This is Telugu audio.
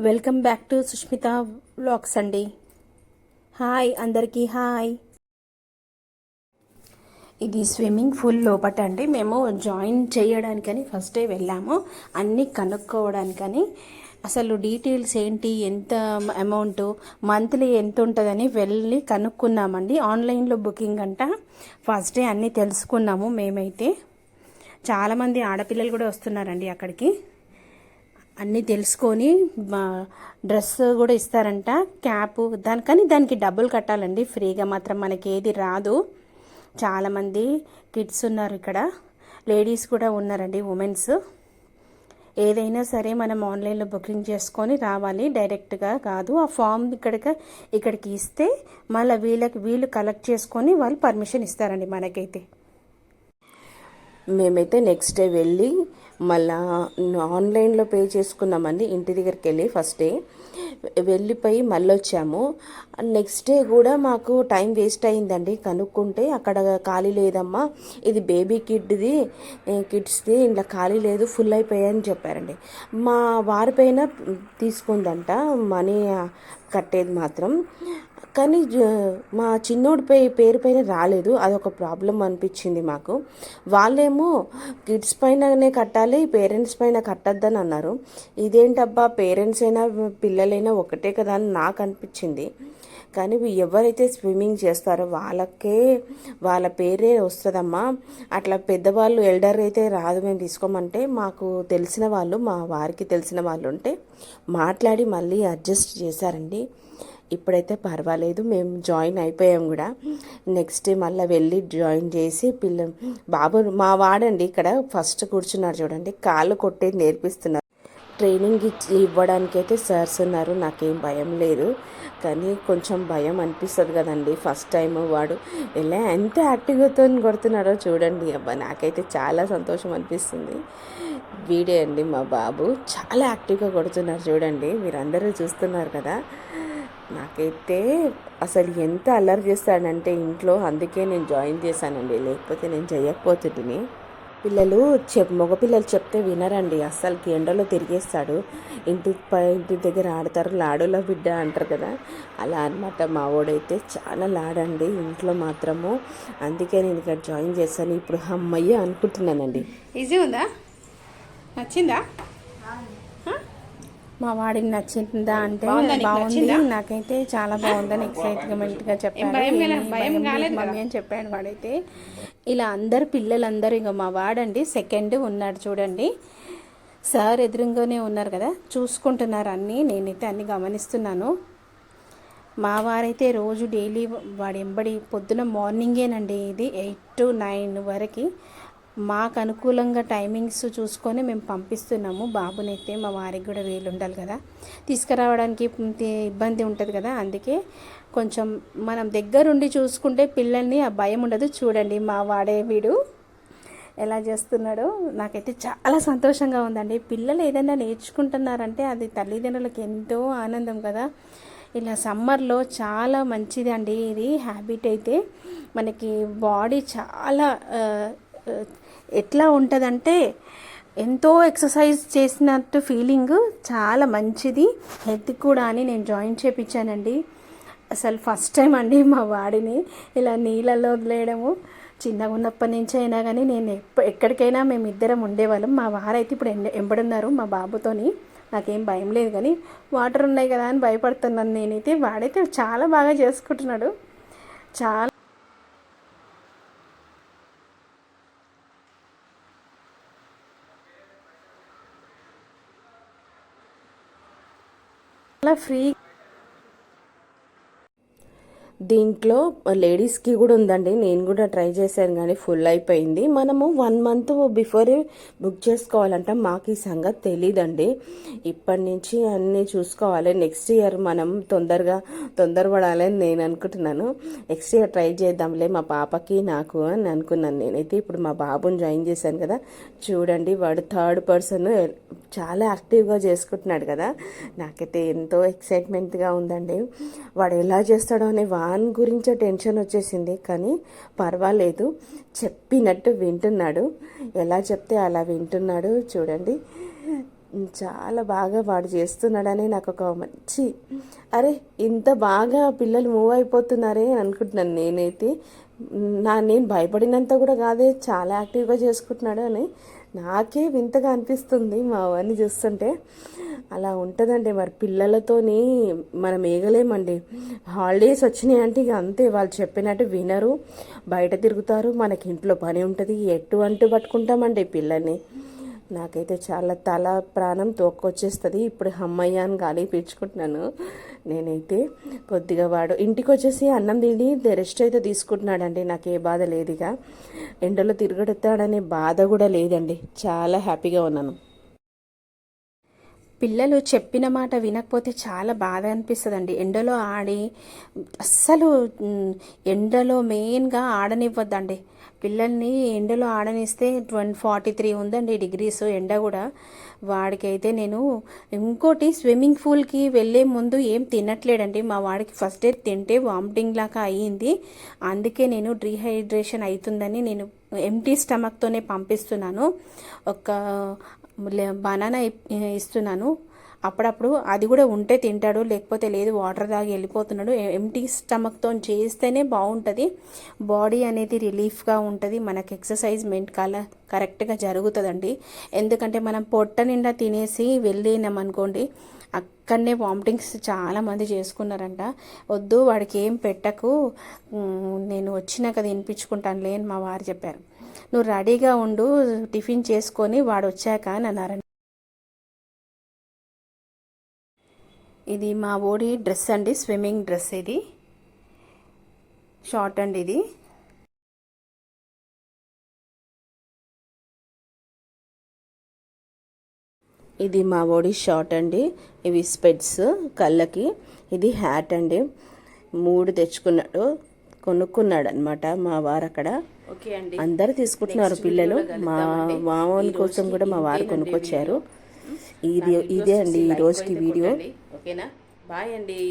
Welcome back to Sushmitha vlogs అండి. హాయ్ అందరికీ హాయ్. ఇది స్విమ్మింగ్ పూల్ లోపట అండి. మేము జాయిన్ చేయడానికని ఫస్టే వెళ్ళాము. అన్నీ కనుక్కోవడానికని. అసలు డీటెయిల్స్ ఏంటి ఎంత అమౌంట్ మంత్లీ ఎంత ఉంటుందని వెళ్ళి కనుక్కున్నామండి. ఆన్లైన్లో బుకింగ్ అంట. ఫస్ట్ డే అన్నీ తెలుసుకున్నాము మేమైతే. చాలామంది ఆడపిల్లలు కూడా వస్తున్నారండి అక్కడికి. అన్నీ తెలుసుకొని మా డ్రెస్ కూడా ఇస్తారంట క్యాప్ దానికని దానికి డబ్బులు కట్టాలండి. ఫ్రీగా మాత్రం మనకి ఏది రాదు. చాలామంది కిడ్స్ ఉన్నారు ఇక్కడ. లేడీస్ కూడా ఉన్నారండి ఉమెన్స్. ఏదైనా సరే మనం ఆన్లైన్లో బుకింగ్ చేసుకొని రావాలి. డైరెక్ట్గా కాదు. ఆ ఫామ్ ఇక్కడికి ఇక్కడికి ఇస్తే మళ్ళీ వీళ్ళకి వీళ్ళు కలెక్ట్ చేసుకొని వాళ్ళు పర్మిషన్ ఇస్తారండి మనకైతే. మేమైతే నెక్స్ట్ డే వెళ్ళి మళ్ళా ఆన్లైన్లో పే చేసుకున్నామండి ఇంటి దగ్గరికి వెళ్ళి ఫస్ట్ డే. వెళ్ళిపోయి మళ్ళీ వచ్చాము నెక్స్ట్ డే కూడా మాకు టైం వేస్ట్ అయిందండి. కనుక్కుంటే అక్కడ ఖాళీ లేదమ్మా. ఇది బేబీ కిడ్ది కిడ్స్ది ఇంట్లో ఖాళీ లేదు ఫుల్ అయిపోయాయని చెప్పారండి. మా వారిపైన తీసుకుందంట మనీ కట్టేది మాత్రం. కానీ జ- మా చిన్నోడి పై పేరు పైన రాలేదు. అదొక ప్రాబ్లం అనిపించింది మాకు. వాళ్ళేమో కిడ్స్ పైననే కట్టాలి పేరెంట్స్ పైన కట్టద్దని అన్నారు. ఇదేంటబ్బా పేరెంట్స్ అయినా పిల్లలైనా ఒకటే కదా అని నాకు అనిపించింది. కానీ ఎవరైతే స్విమ్మింగ్ చేస్తారో వాళ్ళకే వాళ్ళ పేరే వస్తుందమ్మా. అట్లా పెద్దవాళ్ళు ఎల్డర్ అయితే రాదు మేము తీసుకోమంటే మాకు తెలిసిన వాళ్ళు మా వారికి తెలిసిన వాళ్ళు ఉంటే మాట్లాడి మళ్ళీ అడ్జస్ట్ చేశారండి. ఇప్పుడైతే పర్వాలేదు మేము జాయిన్ అయిపోయాం కూడా. నెక్స్ట్ మళ్ళీ వెళ్ళి జాయిన్ చేసి పిల్ల బాబు మా వాడండి ఇక్కడ ఫస్ట్ కూర్చున్నారు చూడండి కాళ్ళు కొట్టేది నేర్పిస్తున్నారు. ట్రైనింగ్ ఇచ్చి ఇవ్వడానికి అయితే సార్స్ ఉన్నారు నాకేం భయం లేదు. కానీ కొంచెం భయం అనిపిస్తుంది కదండి ఫస్ట్ టైం వాడు ఎలా ఎంత యాక్టివ్తో కొడుతున్నాడో చూడండి. అబ్బా నాకైతే చాలా సంతోషం అనిపిస్తుంది. వీడే అండి మా బాబు చాలా యాక్టివ్గా కొడుతున్నారు చూడండి మీరందరూ చూస్తున్నారు కదా. నాకైతే అసలు ఎంత అల్లరి చేస్తాడంటే ఇంట్లో అందుకే నేను జాయిన్ చేశానండి. లేకపోతే నేను చేయకపోతుంటిని పిల్లలు చెప్ మగపిల్లలు చెప్తే వినరండి. అస్సలకి ఎండలో తిరిగేస్తాడు. ఇంటి పై ఇంటి దగ్గర ఆడతారు. లాడులో బిడ్డ అంటారు కదా. అలా అనమాట మా వాడైతే చాలా లాడండి. ఇంట్లో మాత్రము. అందుకే నేను ఇక్కడ జాయిన్ చేశాను. ఇప్పుడు అమ్మయ్య అనుకుంటున్నానండి. ఈజీ ఉందా? నచ్చిందా? మా వాడికి నచ్చిందా అంటే బాగుంది నాకైతే చాలా బాగుందని ఎక్సైట్మెంట్గా చెప్పాడు. ఏమీ భయం లేదు మమ్మీ అని చెప్పాడు వాడైతే. ఇలా అందరు పిల్లలందరూ ఇంకా మా వాడండి సెకండ్ ఉన్నాడు చూడండి. సార్ ఎదురుగానే ఉన్నారు కదా చూసుకుంటున్నారు అన్నీ. నేనైతే అన్ని గమనిస్తున్నాను. మా వారైతే రోజు డైలీ వాడి ఎంబడి పొద్దున మార్నింగేనండి ఇది ఎయిట్ టు నైన్ వరకు. మాకు అనుకూలంగా టైమింగ్స్ చూసుకొని మేము పంపిస్తున్నాము. బాబునైతే మా వారికి కూడా వీలు ఉండాలి కదా. తీసుకురావడానికి ఇబ్బంది ఉంటుంది కదా. అందుకే కొంచెం మనం దగ్గరుండి చూసుకుంటే పిల్లల్ని ఆ భయం ఉండదు. చూడండి మా వాడే వీడు ఎలా చేస్తున్నాడో. నాకైతే చాలా సంతోషంగా ఉందండి. పిల్లలు ఏదైనా నేర్చుకుంటున్నారంటే అది తల్లిదండ్రులకు ఎంతో ఆనందం కదా. ఇలా సమ్మర్లో చాలా మంచిది అండి ఇది. హ్యాబిట్ అయితే మనకి బాడీ చాలా ఎట్లా ఉంటుందంటే ఎంతో ఎక్సర్సైజ్ చేసినట్టు ఫీలింగ్ చాలా మంచిది. హెల్త్ కూడా అని నేను జాయిన్ చేయించానండి అసలు ఫస్ట్ టైం అండి మా వాడిని ఇలా నీళ్ళల్లో వదిలేయడము. చిన్నగా ఉన్నప్పటి నుంచి అయినా కానీ నేను ఎక్కడికైనా మేము ఇద్దరం ఉండేవాళ్ళం. మా వారైతే ఇప్పుడు ఎండ ఎంబడున్నారు మా బాబుతోని. నాకేం భయం లేదు కానీ వాటర్ ఉన్నాయి కదా అని భయపడుతున్నాను నేనైతే. వాడైతే చాలా బాగా చేసుకుంటున్నాడు. చాలా చాలా ఫ్రీ దీంట్లో లేడీస్కి కూడా ఉందండి. నేను కూడా ట్రై చేశాను కానీ ఫుల్ అయిపోయింది. మనము వన్ మంత్ బిఫోరే బుక్ చేసుకోవాలంట. మాకు ఈ సంగతి తెలీదండి. ఇప్పటి నుంచి అన్నీ చూసుకోవాలి. నెక్స్ట్ ఇయర్ మనం తొందరగా తొందరపడాలి అని నేను అనుకుంటున్నాను. నెక్స్ట్ ఇయర్ ట్రై చేద్దాంలే. మా పాపకి నాకు అని అనుకున్నాను నేనైతే. ఇప్పుడు మా బాబుని జాయిన్ చేశాను కదా. చూడండి వాడు థర్డ్ పర్సన్. చాలా యాక్టివ్గా చేసుకుంటున్నాడు కదా. నాకైతే ఎంతో ఎక్సైట్మెంట్గా ఉందండి. వాడు ఎలా చేస్తాడో అనే దాని గురించే టెన్షన్ వచ్చేసింది కానీ పర్వాలేదు. చెప్పినట్టు వింటున్నాడు. ఎలా చెప్తే అలా వింటున్నాడు చూడండి. చాలా బాగా వాడు చేస్తున్నాడని నాకు ఒక మంచి అరే ఇంత బాగా పిల్లలు మూవ్ అయిపోతున్నారే అని అనుకుంటున్నాను నేనైతే. నా నేను భయపడినంత కూడా కాదే చాలా యాక్టివ్గా చేసుకుంటున్నాడు అని నాకే వింతగా అనిపిస్తుంది మా అవన్నీ చూస్తుంటే. అలా ఉంటుందండి మరి పిల్లలతోని మనం ఏగలేమండి. హాలిడేస్ వచ్చినాయి అంటే ఇక అంతే వాళ్ళు చెప్పినట్టు వినరు. బయట తిరుగుతారు మనకి ఇంట్లో పని ఉంటుంది ఎటు అంటూ పట్టుకుంటామండి పిల్లల్ని. నాకైతే చాలా తల ప్రాణం తోక్కొచ్చేస్తుంది. ఇప్పుడు హమ్మయ్య అని గాలి పీల్చుకుంటున్నాను. నేనైతే కొద్దిగా వాడు ఇంటికి వచ్చేసి అన్నం తిని రెస్ట్ అయితే తీసుకుంటున్నాడండి. నాకు ఏ బాధ లేదుగా. ఎండలో తిరగడతాడనే బాధ కూడా లేదండి. చాలా హ్యాపీగా ఉన్నాను. పిల్లలు చెప్పిన మాట వినకపోతే చాలా బాధ అనిపిస్తుందండి. ఎండలో ఆడి అస్సలు ఎండలో మెయిన్గా ఆడనివ్వద్దండి. పిల్లల్ని ఎండలో ఆడనిస్తే ట్వంటీ ఫార్టీ త్రీ ఉందండి డిగ్రీస్ ఎండ కూడా. వాడికైతే నేను ఇంకోటి స్విమ్మింగ్ పూల్కి వెళ్ళే ముందు ఏం తినట్లేడండి. మా వాడికి ఫస్ట్ డే తింటే వామిటింగ్ లాగా అయ్యింది. అందుకే నేను రీహైడ్రేషన్ అవుతుందని నేను ఎంటీ స్టమక్తోనే పంపిస్తున్నాను. ఒక బనానా ఇస్తున్నాను. అప్పుడప్పుడు అది కూడా ఉంటే తింటాడు లేకపోతే లేదు వాటర్ తాగి వెళ్ళిపోతున్నాడు. ఎంటీ స్టమక్తో చేస్తేనే బాగుంటుంది. బాడీ అనేది రిలీఫ్గా ఉంటుంది. మనకు ఎక్సర్సైజ్ మెంట్ కాల కరెక్ట్గా జరుగుతుందండి. ఎందుకంటే మనం పొట్ట నిండా తినేసి వెళ్ళినామనుకోండి అక్కడనే వామిటింగ్స్ చాలామంది చేసుకున్నారంట. వద్దు వాడికి ఏం పెట్టకు. నేను వచ్చినాక తినిపించుకుంటాను లేని మా వారు చెప్పారు. నువ్వు రెడీగా ఉండు టిఫిన్ చేసుకొని వాడు వచ్చాక అని అన్నారండి. ఇది మా ఓడి డ్రెస్ అండి స్విమ్మింగ్ డ్రెస్ ఇది. షార్ట్ అండి ఇది. ఇది మా ఓడి షార్ట్ అండి ఇవి స్పెడ్స్ కళ్ళకి. ఇది హ్యాట్ అండి. మూడు తెచ్చుకున్నాడు కొనుక్కున్నాడు అనమాట మా వారు అక్కడ అందరు తీసుకుంటున్నారు పిల్లలు. మా మామూలు కోసం కూడా మా వారు కొనుక్కొచ్చారు. ఇది ఇదే అండి ఈ రోజుకి వీడియో. ఓకేనా? బాయ్ అండి.